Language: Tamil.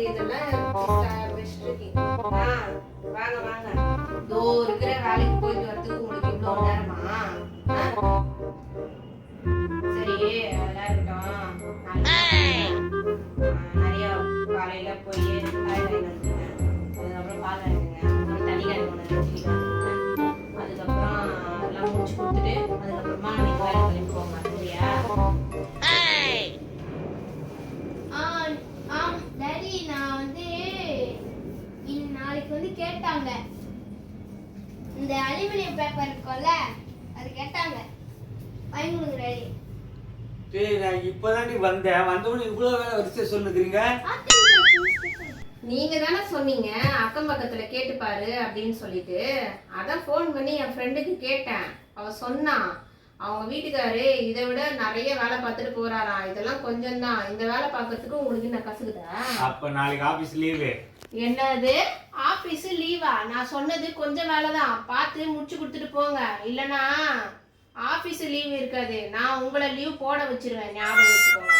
எனக்கு இதெல்லாம் ச- ஆ, வாங்க வாங்க. இன் நாளைக்கு வந்து கேட்டாங்க. இந்த அலுமினியம் பேப்பர் இருக்கும்ல அது கேட்டாங்க. வாங்கி கொடுங்க டாடி. டேய் நான் இப்பதாண்டி வந்தேன். வந்தவொடனே இவ்வளவு வேலை வரிசை சொல்லுகிறீங்க நீங்க தானே சொன்னீங்க அக்கம் பக்கத்துல கேட்டு பாரு அப்படின்னு சொல்லிட்டு. அதான் ஃபோன் பண்ணி என் ஃப்ரெண்டுக்கு கேட்டேன். அவ சொன்னா அவங்க வீட்டுக்காரு இதை விட நிறைய வேலை பார்த்துட்டு போறாராம் இதெல்லாம் கொஞ்சம் தான் இந்த வேலை பார்க்கறதுக்கு உங்களுக்கு என்ன கசக்குதா? அப்ப நாளைக்கு ஆபீஸ் லீவு என்னது? ஆபீஸ் லீவா நான் சொன்னது கொஞ்சம் வேலை தான் பார்த்து முடிச்சு கொடுத்துட்டு போங்க. இல்லைனா ஆபீஸ் லீவ் இருக்காது. நான் உங்களை லீவ் போட வச்சிருவேன். ஞாபகம் வச்சுக்கோங்க.